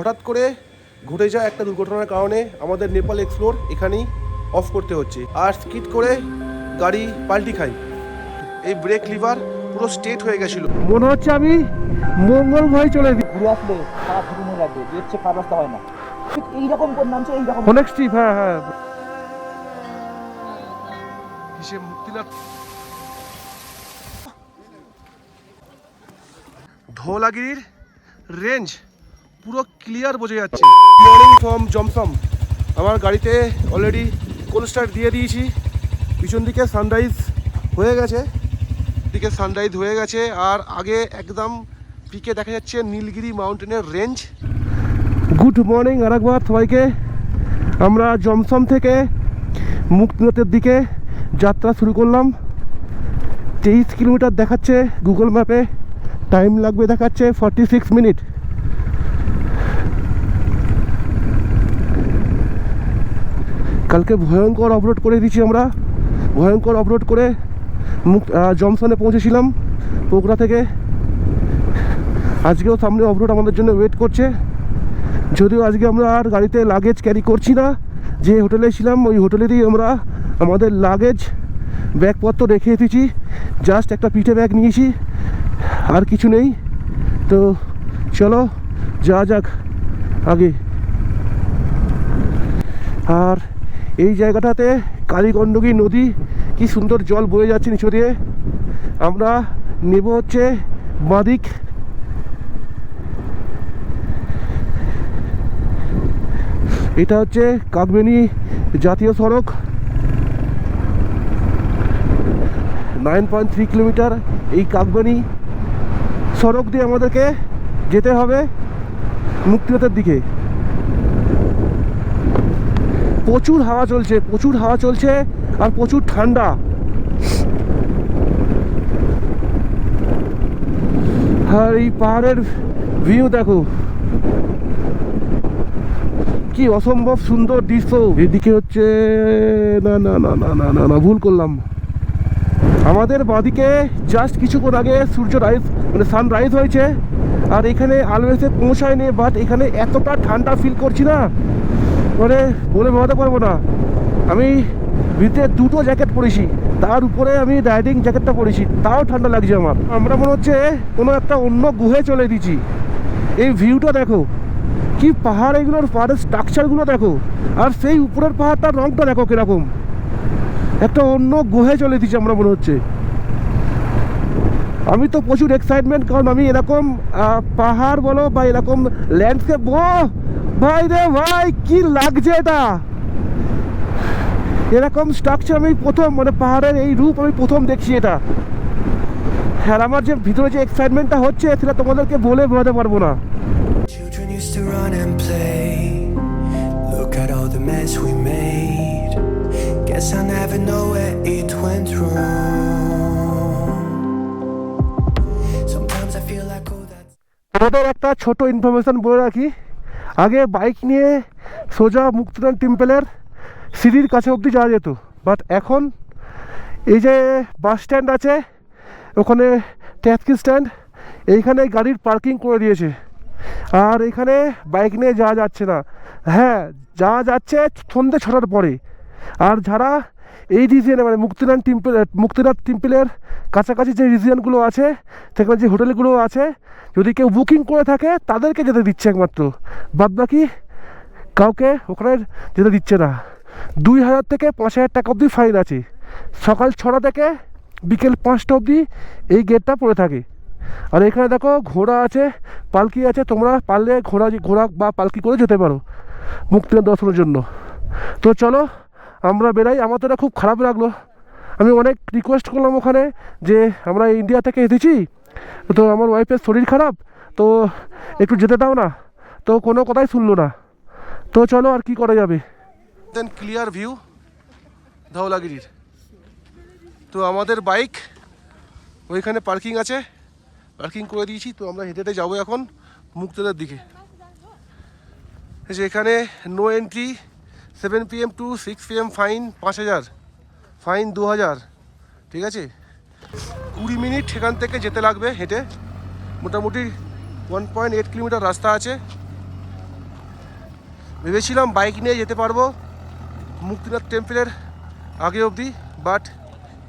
হঠাৎ করে ঘটে যাওয়া একটা দুর্ঘটনার কারণে আমাদের নেপাল এক্সপ্লোর এখানেই অফ করতে হচ্ছে। আর স্কিড করে গাড়ি পাল্টি খাই এই ব্রেক লিভার পুরো স্টেট হয়ে গেছিল। মনে হচ্ছে আমি মঙ্গল ভাই চলে দিই ঘুরে আসলে সারা ছুটি মনে রাখবে যে হচ্ছে খারাপ রাস্তা হয় না। ঠিক এইরকম কোন নামছে এইরকম অনেক স্টিপ হ্যাঁ হ্যাঁ। কিসে মুক্তিলাভ ধোলাগিরির রেঞ্জ পুরো ক্লিয়ার বোঝা যাচ্ছে। মর্নিং ফ্রম জমসম আমার গাড়িতে অলরেডি কোল স্টার্ট দিয়ে দিয়েছি। পিছন দিকে সানরাইজ হয়ে গেছে। দিকে সানরাইজ হয়ে গেছে। আর আগে একদম পিকে দেখা যাচ্ছে নীলগিরি মাউন্টেনের রেঞ্জ গুড মর্নিং আরেকবার সবাইকে। আমরা জমসম থেকে মুক্তিনাথের দিকে যাত্রা শুরু করলাম। তেইশ কিলোমিটার দেখাচ্ছে গুগল ম্যাপে টাইম লাগবে দেখাচ্ছে ফর্টি সিক্স মিনিট কালকে ভয়ঙ্কর অফরোড করে দিয়েছি আমরা। ভয়ঙ্কর অফরোড করে আহ, জমসনে পৌঁছেছিলাম পোকরা থেকে। আজকেও সামনে অফরোড আমাদের জন্য ওয়েট করছে। যদিও আজকে আমরা আর গাড়িতে লাগেজ ক্যারি করছি না। যে হোটেলে ছিলাম ওই হোটেলেরই আমরা আমাদের লাগেজ ব্যাগপত্র রেখে এসেছি জাস্ট একটা পিঠে ব্যাগ নিয়েছি আর কিছু নেই। তো চলো যা যাক আগে। আর এই জায়গাটাতে কালীগণ্ডকী নদী, কি সুন্দর জল বয়ে যাচ্ছে নিচু দিয়ে। আমরা নেব হচ্ছে বাঁদিক। এটা হচ্ছে কাকবেনি জাতীয় সড়ক। নাইন পয়েন্ট থ্রি কিলোমিটার এই কাকবেনি সড়ক দিয়ে আমাদেরকে যেতে হবে মুক্তিপথের দিকে। প্রচুর হাওয়া চলছে, প্রচুর হাওয়া চলছে আর প্রচুর ঠান্ডা। আর এই পাহাড়ের ভিউ দেখো। কি অসম্ভব সুন্দর দৃশ্য। এদিকে হচ্ছে, না না না না না না না, ভুল করলাম। আমাদের বাদিকে জাস্ট কিছুক্ষণ আগে সূর্য রাইজ মানে সানরাইজ হয়েছে। আর এখানে আলো এসে পৌঁছায়নি বাট এখানে এতটা ঠান্ডা ফিল করছি না। মানে বলে বোঝাতে পারব না। আমি ভিতরে দুটো জ্যাকেট পরেছি, তার উপরে আমি রাইডিং জ্যাকেটটা পরেছি, তাও ঠান্ডা লাগছে আমার। আমরা মনে হচ্ছে কোনো একটা অন্য গুহে চলে দিচ্ছি এই ভিউটা দেখো, কি পাহাড় এগুলোর পাহাড়ের স্ট্রাকচারগুলো দেখো, আর সেই উপরের পাহাড়টার রংটা দেখো কীরকম। একটা অন্য গুহে চলে দিচ্ছি আমরা মনে হচ্ছে। আমি তো প্রচুর এক্সাইটমেন্ট কারণ আমি এরকম পাহাড় বলো বা এরকম ল্যান্ডস্কেপ ও ভাই রে ভাই কি লাগছে এটা? এরকম স্ট্রাকচার আমি প্রথম মানে পাহাড়ের এই রূপ আমি প্রথম দেখছি এটা। আর আমার যে ভিতরে যে এক্সাইটমেন্টটা হচ্ছে সেটা তোমাদেরকে বলে বোঝাতে পারব না. Guess I never know where it went wrong. Sometimes I feel like oh that's তোমাদের একটা ছোট ইনফরমেশন বলে রাখি। আগে বাইক নিয়ে সোজা মুক্তিদান টেম্পেলের সিঁড়ির কাছে অবধি যাওয়া যেত। বাট এখন এই যে বাস স্ট্যান্ড আছে, ওখানে ট্যাক্সি স্ট্যান্ড এইখানে গাড়ির পার্কিং করে দিয়েছে। আর এখানে বাইক নিয়ে যাওয়া যাচ্ছে না। হ্যাঁ যাওয়া যাচ্ছে সন্ধ্যে ছটার পরে। আর যারা এই রিজিয়নে মানে মুক্তিনাথ টেম্পল মুক্তিনাথ টেম্পলের কাছাকাছি যে রিজিয়নগুলো আছে, সেখানে যে হোটেলগুলো আছে, যদি কেউ বুকিং করে থাকে, তাদেরকে যেতে দিচ্ছে একমাত্র। বাদ বাকি কাউকে ওখানে যেতে দিচ্ছে না। দুই হাজার থেকে পাঁচ হাজার টাকা অবধি ফাইন আছে। সকাল ছটা থেকে বিকেল পাঁচটা অবধি এই গেটটা পড়ে থাকে। আর এখানে দেখো ঘোড়া আছে, পালকি আছে, তোমরা পারলে ঘোড়া ঘোড়া বা পালকি করে যেতে পারো মুক্তিনাথ দর্শনের জন্য। তো চলো আমরা বেরাই আমার তো এটা খুব খারাপ লাগল। আমি অনেক রিকোয়েস্ট করলাম ওখানে যে, আমরা ইন্ডিয়া থেকে এসেছি, তো আমার ওয়াইফের শরীর খারাপ, তো একটু যেতে দাও না। তো কোনো কথাই শুনলো না। তো চলো আর কি করা যাবে? দেন ক্লিয়ার ভিউ ধওলাগিরির। তো আমাদের বাইক ওইখানে পার্কিং আছে। পার্কিং করে দিয়েছি, তো আমরা হেঁটে যাব এখন মুক্তদার দিকে। যে এখানে no entry seven P M to six P M fine পাঁচ হাজার। ফাইন দু হাজার। ঠিক আছে? কুড়ি মিনিট সেখান থেকে যেতে লাগবে হেঁটে। মোটামুটি ওয়ান পয়েন্ট এইট কিলোমিটার রাস্তা আছে। ভেবেছিলাম বাইক নিয়ে যেতে পারব মুক্তিনাথ টেম্পলের আগে অবধি বাট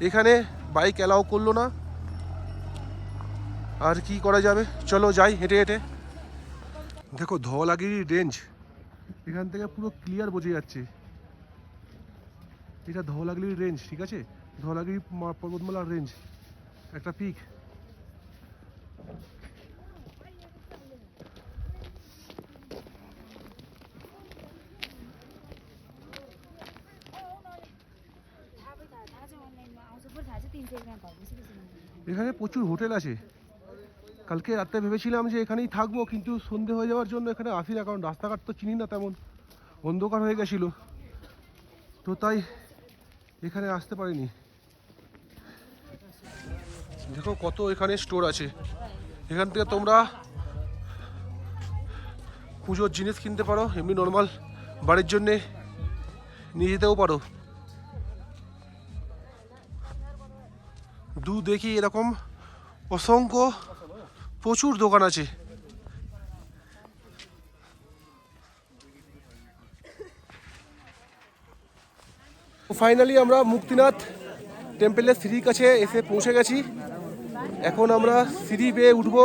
এখানে বাইক অ্যালাউ করল না। আর কি করা যাবে? চলো যাই হেঁটে হেঁটে। দেখো ধওয়ালাগিরি রেঞ্জ এখান থেকে পুরো ক্লিয়ার বোঝে যাচ্ছে। এটা ধওলাগিরির রেঞ্জ ঠিক আছে? ধওলাগিরি পর্বতমালার রেঞ্জ একটা পিক এখানে প্রচুর হোটেল আছে। কালকে রাতে ভেবেছিলাম যে এখানেই থাকব, কিন্তু সন্ধে হয়ে যাওয়ার জন্য এখানে আসি না কারণ রাস্তাঘাট তো চিনি না তেমন। অন্ধকার হয়ে গেছিল। তো তাই এখানে আসতে পারিনি। দেখো কত এখানে স্টোর আছে। এখান থেকে তোমরা পুজোর জিনিস কিনতে পারো, এমনি নর্মাল বাড়ির জন্যে নিয়ে যেতেও পারো। দু দেখি এরকম অসংখ্য প্রচুর দোকান আছে। ফাইনালি আমরা মুক্তিনাথ টেম্পেলের সিঁড়ির কাছে এসে পৌঁছে গেছি। এখন আমরা সিঁড়ি বেয়ে উঠব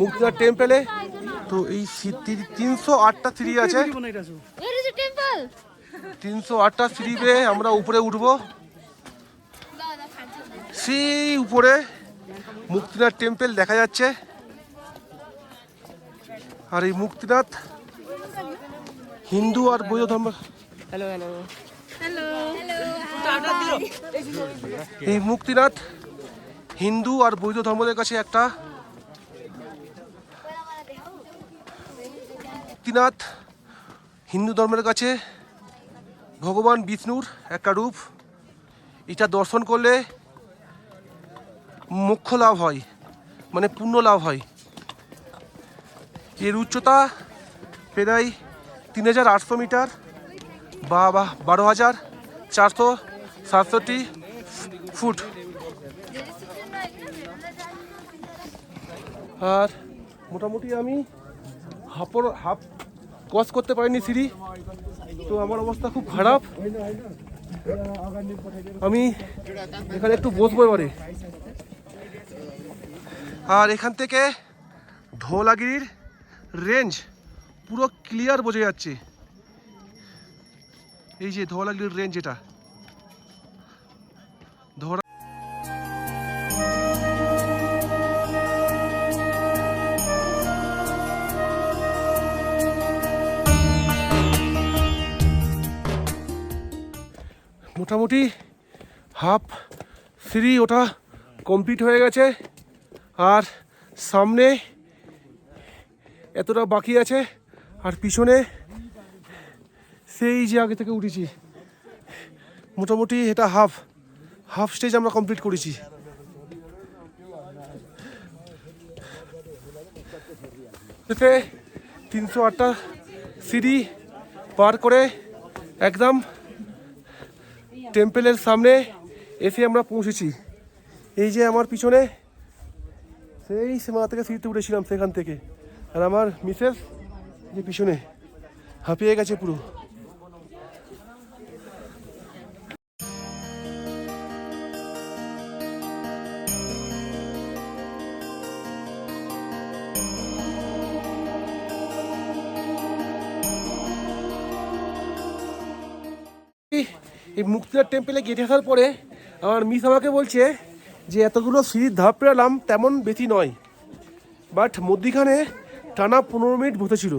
মুক্তিনাথ টেম্পেলে তো এই তিনশো আটটা সিঁড়ি আছে? তিনশো আটটা সিঁড়ি বেয়ে আমরা উপরে উঠবো। সেই উপরে মুক্তিনাথ টেম্পেল দেখা যাচ্ছে। আর এই মুক্তিনাথ হিন্দু আর বৌদ্ধ ধর্ম। এই মুক্তিনাথ হিন্দু আর বৌদ্ধ ধর্মদের কাছে একটা মুক্তিনাথ হিন্দু ধর্মের কাছে ভগবান বিষ্ণুর একটা রূপ। এটা দর্শন করলে মোক্ষ লাভ হয় মানে পুণ্য লাভ হয়। এর উচ্চতা প্রায় তিন হাজার আটশো মিটার বা বারো হাজার চারশো সাতষট্টি ফুট। আর মোটামুটি আমি হাফর হাফ ক্রস করতে পারিনি সিঁড়ি, তো আমার অবস্থা খুব খারাপ। আমি এখানে একটু বসবো এবারে। আর এখান থেকে ধোলাগিরির রেঞ্জ পুরো ক্লিয়ার বোঝা যাচ্ছে। এই যে ধোলাগিরির রেঞ্জ এটা। মোটামুটি হাফ সিঁড়ি ওটা কমপ্লিট হয়ে গেছে। আর সামনে এতটা বাকি আছে? আর পিছনে সেই যে আগে থেকে উঠেছি। মোটামুটি এটা হাফ হাফ স্টেজ আমরা কমপ্লিট করেছি। এতে তিনশো আটটা সিঁড়ি পার করে একদম টেম্পেলের সামনে এসে আমরা পৌঁছেছি। এই যে আমার পিছনে, সেই সীমা থেকে সিঁড়িতে উঠেছিলাম সেখান থেকে। আর আমার মিসেস যে পিছনে, হাঁপিয়ে গেছে পুরো। এই- মুক্তিনাথ টেম্পেলে গেটে আসার পরে আমার মিস আমাকে বলছে যে, এতগুলো সিঁড়ির ধাপ পেরালাম তেমন বেশি নয়। বাট মধ্যিখানে টানা পনেরো মিনিট বসেছিল।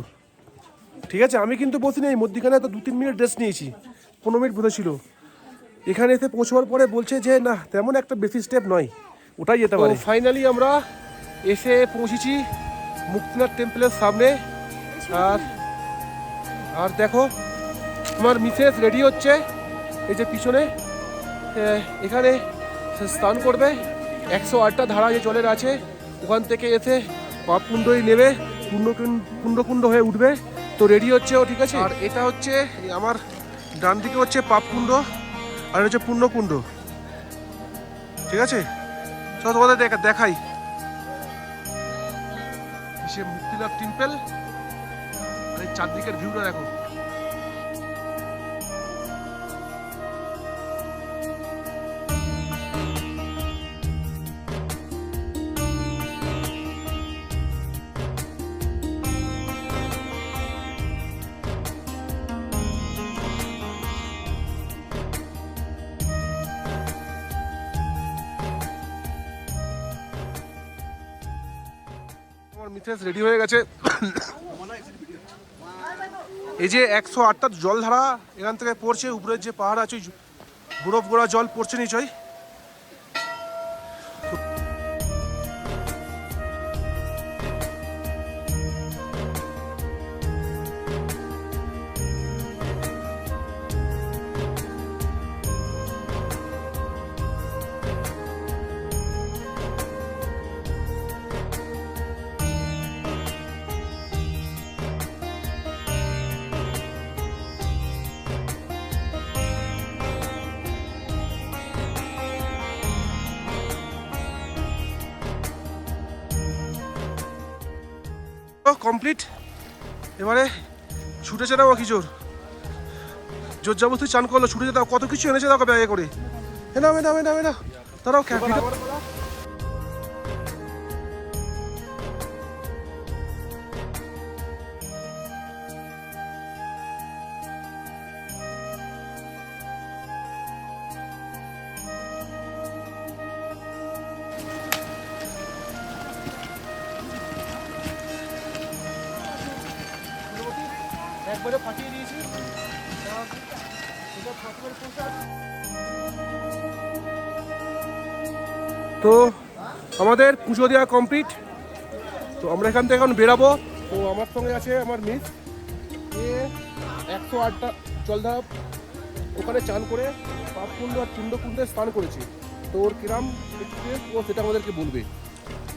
ঠিক আছে, আমি কিন্তু বসি নেই মধ্যিখানে তো দু তিন মিনিট রেস্ট নিয়েছি। পনেরো মিনিট বসেছিল। এখানে এসে পৌঁছাবার পরে বলছে যে, না, তেমন একটা বেশি স্টেপ নয়, ওটাই যেতে পারে। ফাইনালি আমরা এসে পৌঁছেছি মুক্তিনাথ টেম্পলের সামনে। আর আর দেখো, আমার মিসেস রেডি হচ্ছে, এই যে পিছনে এখানে স্নান করবে। একশো আটটা ধারা যে জলের আছে, ওখান থেকে এসে পাপকুণ্ডই নেবে। কুণ্ড কুণ্ড হয়ে উঠবে। তো রেডি হচ্ছে ও, ঠিক আছে? আর এটা হচ্ছে আমার ডান দিকে হচ্ছে পাপকুণ্ড, আর হচ্ছে পুণ্যকুণ্ড। ঠিক আছে? চলো তোমাদের দেখা দেখাই। সে মুক্তিলাভ টেম্পল? আর এই চারদিকের ভিউটা দেখো। মিথেস রেডি হয়ে গেছে। এই যে একশো আটটা জলধারা এখান থেকে পড়ছে, উপরের যে পাহাড় আছে বরফ গোড়া জল পড়ছে নিচয় এবারে ছুটেছে না ও কি জোর জোর চান করল ছুটে যেতে কত কিছু এনেছে দেখো ব্যাগে করে। এ না এ নাও এ নাও এ নাও। তারাও ক্যাপ আমাদের পুজো দেওয়া কমপ্লিট তো আমরা এখান থেকে এখন বেরাবো। তো আমার সঙ্গে আছে আমার মিস। এ একশো আটটা জলধাপ ওখানে চান করে পাপকুণ্ড আর চুন্ডকুণ্ডে স্নান করেছি। তো ওর কিরাম এক্সপিরিয়েন্স ও সেটা আমাদেরকে বলবে।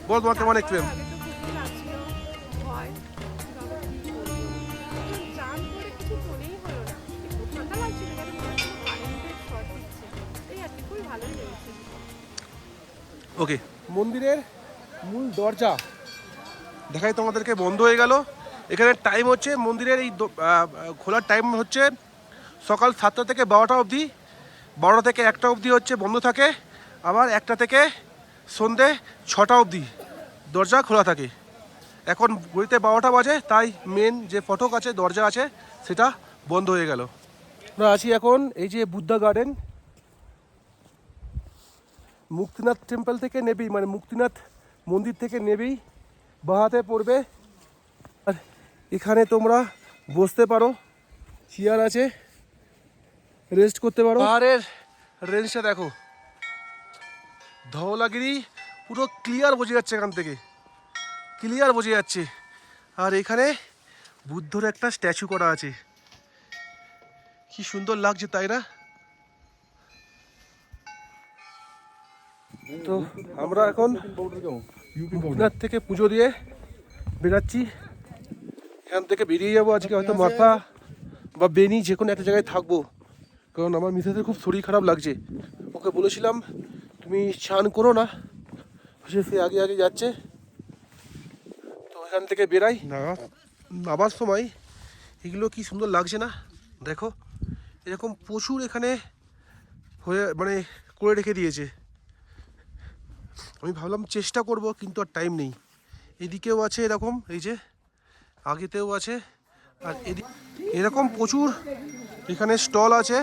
বল তোমার কেমন এক্সপিরিয়েন্স ওকে মন্দিরের মূল দরজা। দেখাই তোমাদেরকে, বন্ধ হয়ে গেল। এখানে টাইম হচ্ছে, মন্দিরের এই খোলার টাইম হচ্ছে সকাল সাতটা থেকে বারোটা অবধি। বারোটা থেকে একটা অবধি হচ্ছে, বন্ধ থাকে। আবার একটা থেকে সন্ধে ছটা অবধি দরজা খোলা থাকে। এখন ঘড়িতে বারোটা বাজে, তাই মেন যে ফটক আছে, দরজা আছে, সেটা বন্ধ হয়ে গেল। আমরা আছি এখন এই যে বুদ্ধা গার্ডেন মুক্তিনাথ টেম্পল থেকে নেবেই মানে মুক্তিনাথ মন্দির থেকে নেবেই, বাহাতে পড়বে। আর এখানে তোমরা বসতে পারো চেয়ার আছে রেস্ট করতে পারো। পাহাড়ের রেঞ্জটা দেখো। ধওলাগিরি পুরো ক্লিয়ার বোঝা যাচ্ছে এখান থেকে। ক্লিয়ার বোঝা যাচ্ছে। আর এখানে বুদ্ধর একটা স্ট্যাচু করা আছে। কি সুন্দর লাগছে, তাই না? তো আমরা এখন মুক্তিনাথ থেকে পুজো দিয়ে বেরাচ্ছি। এখান থেকে বেরিয়ে যাব আজকে হয়তো মাথা বা বেনি যে কোনো একটা জায়গায় থাকব। কারণ আমার মিসেসের খুব শরীর খারাপ লাগছে। ওকে বলেছিলাম তুমি স্নান করো না। সে সে আগে আগে যাচ্ছে। তো এখান থেকে বেরাই। নামার সময় এগুলো কি সুন্দর লাগছে না? দেখো এরকম প্রচুর এখানে হয়ে মানে করে রেখে দিয়েছে। আমি ভাবলাম চেষ্টা করব, কিন্তু আর টাইম নেই। এদিকেও আছে এরকম, এই যে, আগেতেও আছে, আর এদিক এরকম প্রচুর এখানে স্টল আছে।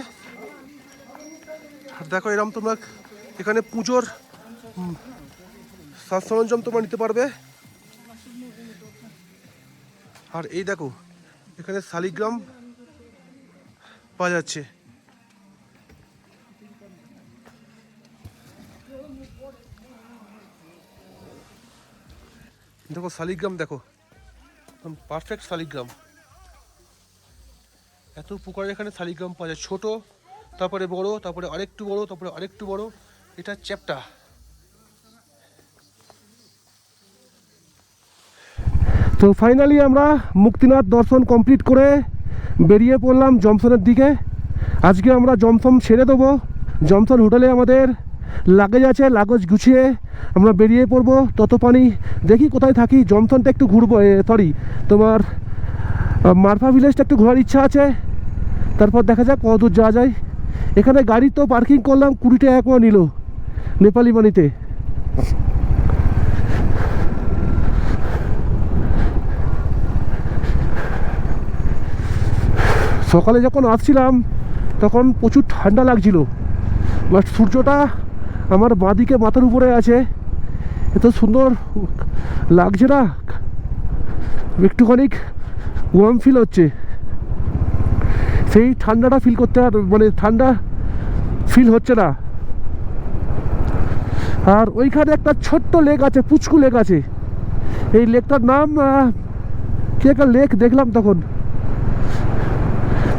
আর দেখো এরকম তোমরা এখানে পুজোর সাজ সরঞ্জাম তোমরা নিতে পারবে। আর এই দেখো, এখানে শালিগ্রাম পাওয়া যাচ্ছে। দেখো শালিগ্রাম, দেখো। পারফেক্ট শালিগ্রাম। এত প্রকার এখানে শালিগ্রাম পাওয়া যায়। ছোটো, তারপরে বড়, তারপরে আরেকটু বড়, তারপরে আরেকটু বড়। এটা চ্যাপটা তো ফাইনালি আমরা মুক্তিনাথ দর্শন কমপ্লিট করে বেরিয়ে পড়লাম জমসনের দিকে। আজকে আমরা জমসন ছেড়ে দেবো। জমসন হোটেলে আমাদের লাগেজ আছে লাগেজ গুছিয়ে আমরা বেরিয়ে পড়ব তত পানি দেখি কোথায় থাকি জমসনটা একটু ঘুরবো সরি তোমার মারফা ভিলেজটা একটু ঘোরার ইচ্ছা আছে। তারপর দেখা যাক কত দূর যাওয়া যায়। এখানে গাড়ি তো পার্কিং করলাম, কুড়ি টাকা করে নিল নেপালি মানিতে সকালে যখন আসছিলাম, তখন প্রচুর ঠান্ডা লাগছিল। বাট সূর্যটা আমার বাঁদিকে মাথার উপরে আছে। এত সুন্দর লাগছে না? একটুখানি ওয়ার্ম ফিল হচ্ছে। সেই ঠান্ডাটা ফিল করতে মানে ঠান্ডা ফিল হচ্ছে না। আর ওইখানে একটা ছোট্ট লেক আছে, পুচকু লেক আছে। এই লেকটার নাম কি একটা লেক দেখলাম তখন।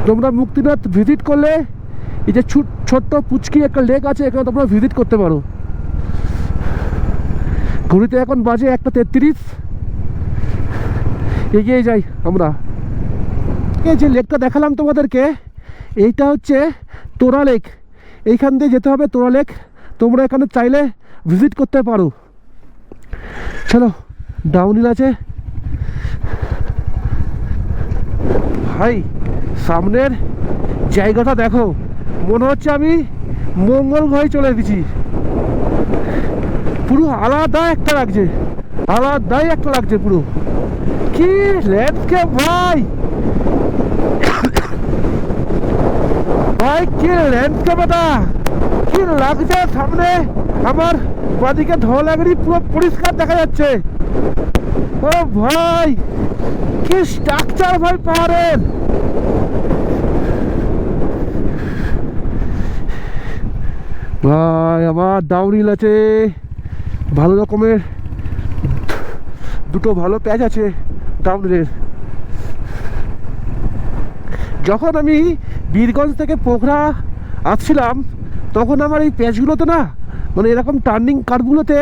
তোমরা মুক্তিনাথ ভিজিট করলে, এই যে ছোট- ছোট্ট পুচকি একটা লেক আছে, এখানে তোমরা ভিজিট করতে পারো। ঘড়িতে এখন বাজে একটা তেত্রিশ। এগিয়ে যাই আমরা। এই যে লেকটা দেখালাম তোমাদেরকে, এইটা হচ্ছে তোরা লেক। এইখান দিয়ে যেতে হবে তোরা লেক। তোমরা এখানে চাইলে ভিজিট করতে পারো। চলো ডাউনহিল আছে। ভাই, সামনের জায়গাটা দেখো। মনে হচ্ছে আমি মঙ্গল গ্রহে চলে এসেছি। পুরো আলাদা একটা লাগছে। আলাদাই একটা লাগছে পুরো। কি ল্যান্ডস্কেপ ভাই! ভাই, কি ল্যান্ডস্কেপ এটা? কি লাগছে সামনে? আমার বাদিকে ধলাগড়ি পুরো পরিষ্কার দেখা যাচ্ছে। ও ভাই, কি স্ট্রাকচার ভাই পাহাড়ের! ভাই আমার ডাউনিল আছে। ভালো রকমের দুটো ভালো প্যাচ আছে ডাউনিলের যখন আমি বীরগঞ্জ থেকে পোখরা আসছিলাম, তখন আমার এই প্যাচগুলোতে না মানে এরকম টার্নিং কার্ভগুলোতে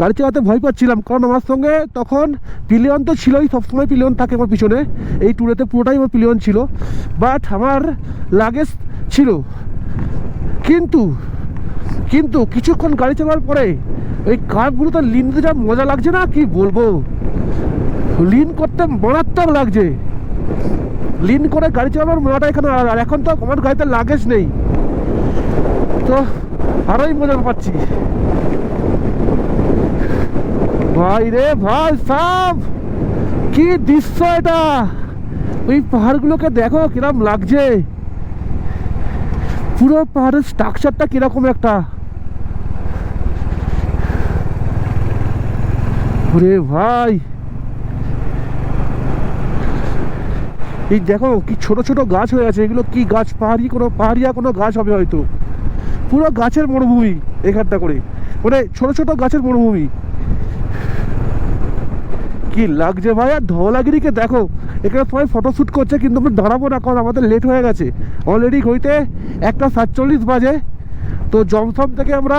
গাড়ি চালাতে ভয় পাচ্ছিলাম। কারণ আমার সঙ্গে তখন পিলিয়ন তো ছিলই, সবসময় পিলিয়ন থাকে আমার পিছনে। এই ট্যুরেতে পুরোটাই আমার পিলিয়ন ছিল। বাট আমার লাগেজ ছিল। কিন্তু কিন্তু কিছুক্ষণ গাড়ি চালার পরে ওই কার্ভগুলোতে লিন দিতে যা মজা লাগছে না, কি বলব? লিন করতে মারাত্মক লাগছে। লিন করে গাড়ি চালানোর মজাটা এখানে। আর এখন তো আমার গাড়িতে লাগেজ নেই। তো আরোই মজা পাচ্ছি। ভাই রে ভাই, সব! কি দৃশ্য এটা! ওই পাহাড়গুলোকে দেখো, কিরম লাগছে। পুরো পাহাড়ের স্ট্রাকচারটা কীরকম একটা? ওরে ভাই! এই দেখো, কি ছোট ছোট গাছ হয়ে আছে। এগুলো কি গাছ? পাহাড়ি কোনো, পাহাড়িয়া কোনো গাছ হবে হয়তো। পুরো গাছের মরুভূমি এখানটা করে। মানে ছোট ছোট গাছের মরুভূমি। কি লাগছে ভাই? আর ধওলাগিরিকে দেখো, এখানে সবাই ফটোশ্যুট করছে, কিন্তু আমরা দাঁড়াবো না, কারণ আমাদের লেট হয়ে গেছে। অলরেডি হইতে একটা সাতচল্লিশ বাজে। তো জমসম থেকে আমরা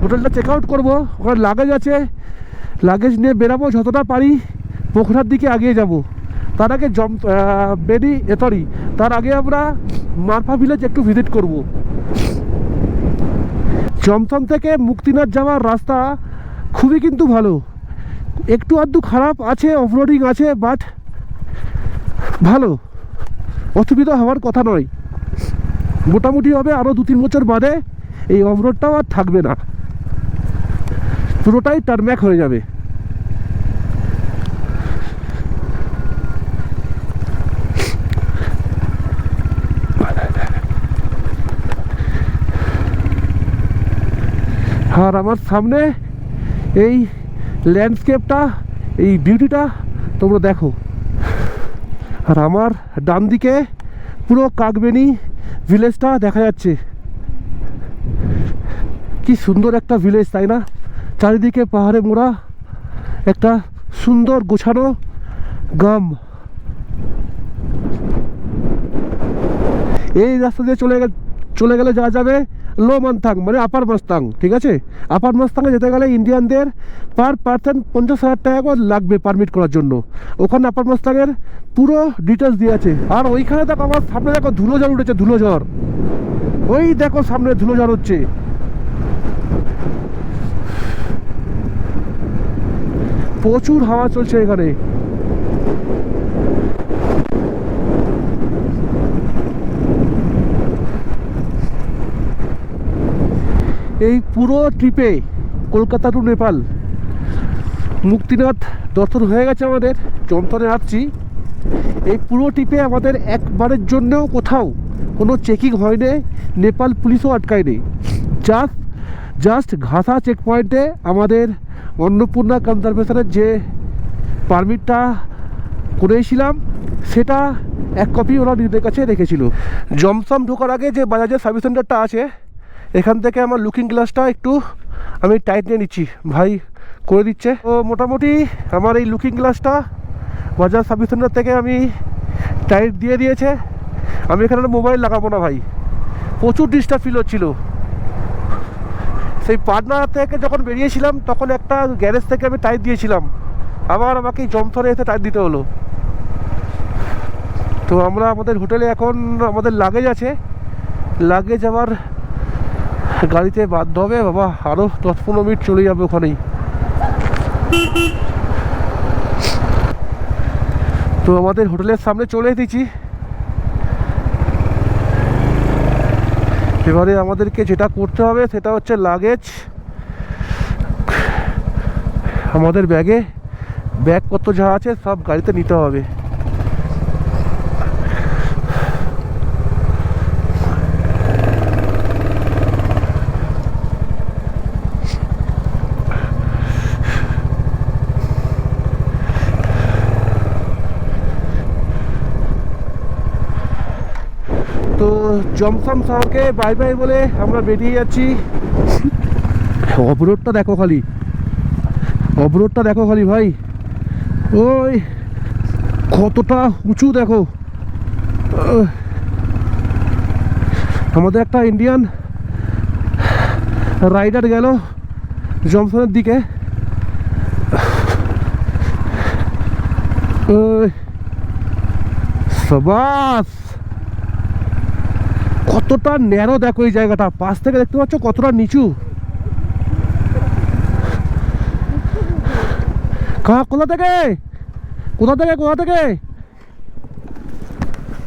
হোটেলটা চেক আউট করব। ওখানে লাগেজ আছে। লাগেজ নিয়ে বেরাবো যতটা পারি। পোখরার দিকে আগিয়ে যাব। তার আগে জম বেরি এতরি তার আগে আমরা মারফা ভিলেজ একটু ভিজিট করব। জমসম থেকে মুক্তিনাথ যাওয়ার রাস্তা খুবই কিন্তু ভালো। একটু আধটু খারাপ আছে অফরোডিং আছে বাট ভালো। অসুবিধা হওয়ার কথা নয়। মোটামুটি হবে আরও দু তিন বছর বাদে এই অফরোডটাও আর থাকবে না। পুরোটাই টারম্যাক হয়ে যাবে। আর আমার সামনে এই ল্যান্ডস্কেপটা এই বিউটিটা তোমরা দেখো। আর আমার ডান দিকে পুরো কাকবেনি ভিলেজটা দেখা যাচ্ছে। কি সুন্দর একটা ভিলেজ তাই না? চারিদিকে পাহাড়ে মোড়া, একটা সুন্দর গোছানো গাম এই রাস্তা দিয়ে চলে চলে গেলে যাওয়া যাবে লো মান্থাং মানে আপার মাস্তাং, ঠিক আছে? আপার মাস্তাংয়ে যেতে গেলে ইন্ডিয়ানদের পার পার্সন পঞ্চাশ হাজার টাকা করে লাগবে পারমিট করার জন্য। ওখানে আপার মাস্তাংয়ের পুরো ডিটেলস দিয়ে আছে। আর ওইখানে দেখো আমার সামনে দেখো ধুলো ঝড় উঠেছে ধুলো ঝড় ওই দেখো সামনে ধুলো ঝড় হচ্ছে। প্রচুর হাওয়া চলছে এখানে। এই পুরো ট্রিপে কলকাতা টু নেপাল। মুক্তিনাথ দর্শন হয়ে গেছে আমাদের যন্ত্রণে আসছি এই পুরো ট্রিপে আমাদের একবারের জন্যও কোথাও কোনো চেকিং হয়নি, নেপাল পুলিশও আটকায়নি। জাস্ট জাস্ট ঘাসা চেক পয়েন্টে আমাদের অন্নপূর্ণা কনজারভেশনের যে পারমিটটা করেছিলাম, সেটা এক কপি ওরা নিজেদের কাছে রেখেছিল। জমসম ঢোকার আগে যে বাজাজের সার্ভিস সেন্টারটা আছে এখান থেকে আমার লুকিং গ্লাসটা একটু আমি টাইট নিয়ে নিচ্ছি। ভাই করে দিচ্ছে। তো মোটামুটি আমার এই লুকিং গ্লাসটা বাজাজ সার্ভিস সেন্টার থেকে আমি টাইট দিয়ে দিয়েছে। আমি এখানে মোবাইল লাগাবো না ভাই। প্রচুর ডিস্টার্ব ফিল হচ্ছিল। সেই পাটনা থেকে যখন বেরিয়েছিলাম, তখন একটা গ্যারেজ থেকে আমি টাইট দিয়েছিলাম। আবার আমাকে জমথরে এসে টাইট দিতে হলো। তো আমরা আমাদের হোটেলে এখন আমাদের লাগেজ আছে। লাগেজ আবার গাড়িতে বাধ্য হবে, বাবা আরও দশ পনেরো মিনিট চলে যাবে ওখানেই। তো আমাদের হোটেলের সামনে চলে এসেছি। এবারে আমাদেরকে যেটা করতে হবে সেটা হচ্ছে লাগেজ আমাদের ব্যাগে ব্যাগ কত যা আছে সব গাড়িতে নিতে হবে তো জমসম শহরকে বাই বাই বলে আমরা বেরিয়ে যাচ্ছি। অবরোডটা দেখো খালি। অবরোডটা দেখো খালি ভাই। ওই, কতটা উঁচু দেখো। আমাদের একটা ইন্ডিয়ান রাইডার গেল জমসনের দিকে। সবাস! কতটা ন্যারো দেখো এই জায়গাটা? পাশ থেকে দেখতে পাচ্ছ কতটা নিচু। কোথা থেকে? কোথা থেকে কোথা থেকে?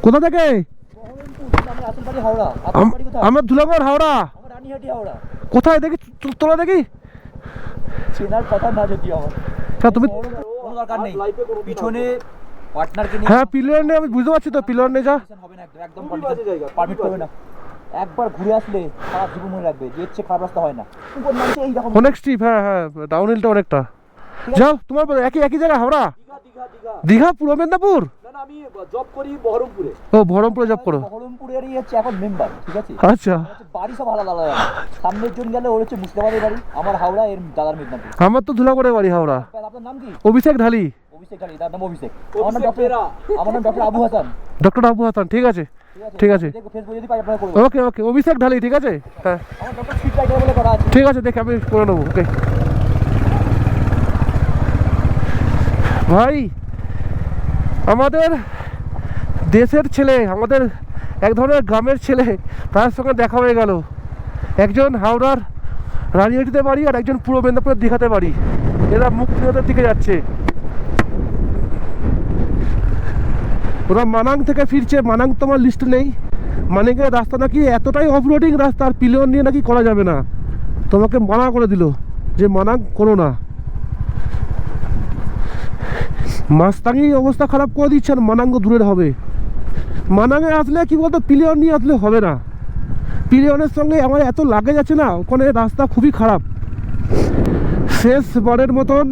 কোথা থেকে? আমার ধুলাগড় হাওড়া। কোথায় দেখি? তো- তোরা দেখি। চেনার কথা না যদি আমার। তুমি কোনো দরকার নেই। পিছনে পার্টনারকে নিয়ে হ্যাঁ পিলার নেই আমি বুঝতে পারছি তো পিলার নেই যা। হবে না একদম একদম পারমিট করবে না। একবার ঘুরে আসলে খারাপ জীবন মনে রাখবে যে হচ্ছে খারাপ রাস্তা হয় না। উপর নামছে এইরকম অনেক স্টিপ হ্যাঁ হ্যাঁ ডাউন হিলটা অনেকটা। যাও তোমার একই একই জায়গা হাওড়া? দীঘা পূর্ব মেদিনীপুর? আমি জব করি বহরমপুরে। ও বহরমপুরে জব করো। বহরমপুরেরই হচ্ছে এখন মেম্বার ঠিক আছে? আচ্ছা। বাড়ি সব আলাদা আলাদা। সামনের জন গেলে ওর হচ্ছে মুর্শিদাবাদের বাড়ি আমার হাওড়া এর দাদার মেদিনীপুর। আমার তো ধুলাগড়ে বাড়ি হাওড়া। আপনার নাম কি? অভিষেক ঢালি। অভিষেক খালি তার নাম অভিষেক। আমার নাম ডক্টর আমার নাম ডক্টর আবু হাসান। ডক্টর আবু হাসান ঠিক আছে ঠিক আছে দেখব ফেসবুক যদি পাই আপনারা করব। ওকে ওকে অভিষেক ঢালি ঠিক আছে? হ্যাঁ। ঠিক আছে দেখে আমি করে নেব ওকে ভাই আমাদের দেশের ছেলে আমাদের এক ধরনের গ্রামের ছেলে তার সঙ্গে দেখা হয়ে গেল। একজন হাওড়ার রানিহাটিতে বাড়ি আর একজন পূর্ব মেদিনীপুরের দীঘাতে বাড়ি। এরা মুক্তিযোদ্ধার দিকে যাচ্ছে। ওরা মানাং থেকে ফিরছে, মানাং তো আমার লিস্ট নেই। মানিকের রাস্তা নাকি এতটাই অফরোডিং রাস্তা, আর পিলিয়ন নিয়ে নাকি করা যাবে না। তোমাকে মানা করে দিল যে মানাং করো না। মাস্তাঙ্গি অবস্থা খারাপ করে দিচ্ছে আর মানাঙ্গ দূরের হবে। মানাঙ্গে আসলে কি বলতো পিলিয়ন নিয়ে আসলে হবে না। পিলিয়নের সঙ্গে আমার এত লাগে যাচ্ছে না, ওখানে রাস্তা খুবই খারাপ। শেষবারের মতন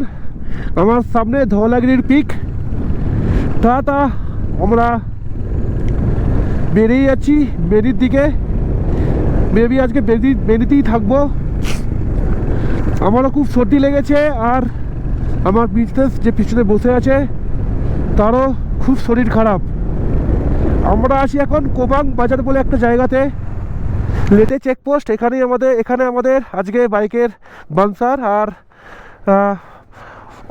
আমার সামনে ধওলাগিরির পিক। তা তা আমরা বেরিয়ে যাচ্ছি বেরির দিকে। বেবি আজকে বেরি বেরিতেই থাকব। আমারও খুব সর্দি লেগেছে আর আমার বিজনেস যে পিছনে বসে আছে, তারও খুব শরীর খারাপ। আমরা আছি এখন কোবাং বাজার বলে একটা জায়গাতে। লেটে চেকপোস্ট এখানেই আমাদের এখানে আমাদের আজকে বাইকের বানসার আর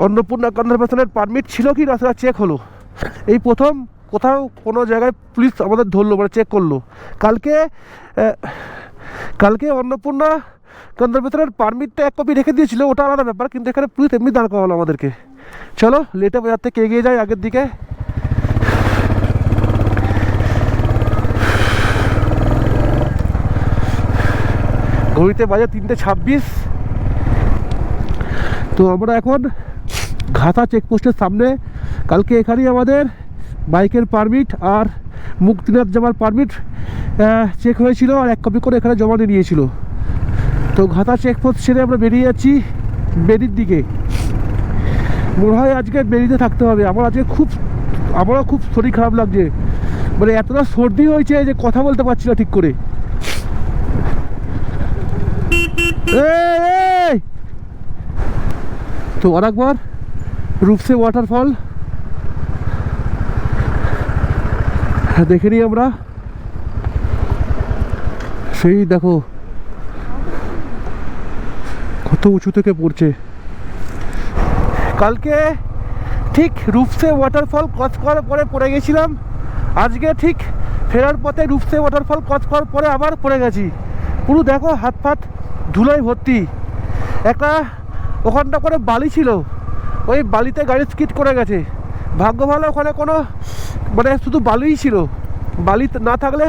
অন্নপূর্ণা কনজারভেশনের পারমিট ছিল কি না সেটা চেক হলো। এই প্রথম কোথাও কোনো জায়গায় পুলিশ আমাদের ধরলো মানে চেক করল। কালকে কালকে অন্নপূর্ণা কনজারভেশনের পারমিটটা এক কপি রেখে দিয়েছিল, ওটা আলাদা ব্যাপার, কিন্তু এখানে পুলিশ এমনি দাঁড় করালো আমাদেরকে। চলো লেটে বাজার থেকে এগিয়ে যাই আগের দিকে। ঘড়িতে বাজে তিনটে ছাব্বিশ। তো আমরা এখন ঘাটা চেকপোস্টের সামনে, কালকে এখানেই আমাদের বাইকের পারমিট আর মুক্তিনাথ জমার পারমিট চেক হয়েছিল আর এক কপি করে এখানে জমা দিয়ে নিয়েছিল তো ঘাটা চেকপোস্ট ছেড়ে আমরা বেরিয়ে যাচ্ছি বেরির দিকে। মনে হয় আজকে বেরিতে থাকতে হবে। আমার আজকে খুব, আমারও খুব শরীর খারাপ লাগছে। মানে এতটা সর্দি হয়েছে যে কথা বলতে পারছি না ঠিক করে! তো আরেকবার রূপসে ওয়াটারফল দেখে নিই আমরা। সেই দেখো, কত উঁচু থেকে পড়ছে। কালকে ঠিক রূপসে ওয়াটারফল ক্রস করার পরে পড়ে গেছিলাম। আজকে ঠিক ফেরার পথে রূপসে ওয়াটারফল ক্রস করার পরে আবার পড়ে গেছি। পুরো দেখো হাত ফাত ধুলোয় ভর্তি। একটা ওখানটা করে বালি ছিল। ওই বালিতে গাড়ি স্কিট করে গেছে। ভাগ্য ভালো ওখানে কোনো মানে শুধু বালিই ছিল। বালি না থাকলে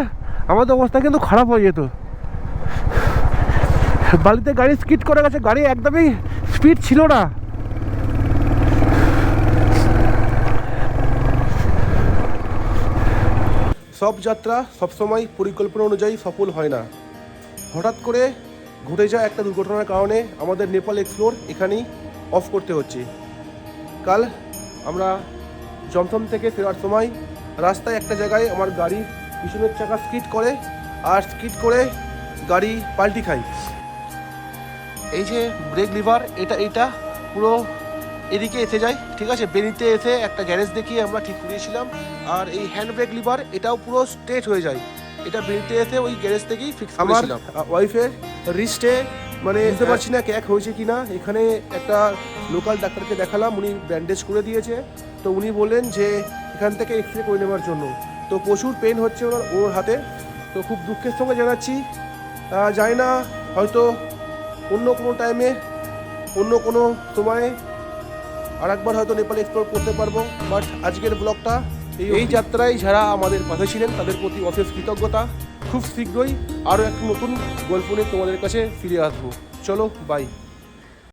আমাদের অবস্থা কিন্তু খারাপ হয়ে যেত। বালিতে গাড়ি স্কিট করে গেছে, গাড়ি একদমই স্পিড ছিল না। সব যাত্রা সবসময় পরিকল্পনা অনুযায়ী সফল হয় না। হঠাৎ করে ঘটে যাওয়া একটা দুর্ঘটনার কারণে আমাদের নেপাল এক্সপ্লোর এখানেই অফ করতে হচ্ছে। কাল আমরা জমথম থেকে ফেরার সময় রাস্তায় একটা জায়গায় আমার গাড়ি পিছনের চাকা স্কিড করে আর স্কিড করে গাড়ি পাল্টি খাই এই যে ব্রেক লিভার এটা এটা পুরো এদিকে এসে যায়। ঠিক আছে বেরিতে এসে একটা গ্যারেজ দেখিয়ে আমরা ঠিক করিয়েছিলাম আর এই হ্যান্ড ব্রেক লিভার এটাও পুরো স্ট্রেট হয়ে যায়। এটা বেরিতে এসে ওই গ্যারেজ থেকেই ফিক্স আমার ওয়াইফের রিস্টে মানে বুঝতে পারছি না ক্যাক হয়েছে কি না এখানে একটা লোকাল ডাক্তারকে দেখালাম উনি ব্যান্ডেজ করে দিয়েছে। তো উনি বললেন যে এখান থেকে এক্স রে করে নেওয়ার জন্য। তো প্রচুর পেন হচ্ছে ওনার, ওর হাতে। তো খুব দুঃখের সঙ্গে জানাচ্ছি। জানি না, হয়তো অন্য কোনো টাইমে অন্য কোনো সময়ে আর একবার হয়তো নেপাল এক্সপ্লোর করতে পারব। বাট আজকের ব্লগটা এই এই যাত্রায় যারা আমাদের পাশে ছিলেন, তাদের প্রতি অশেষ কৃতজ্ঞতা। খুব শীঘ্রই আরও একটি নতুন গল্প নিয়ে তোমাদের কাছে ফিরে আসব। চলো বাই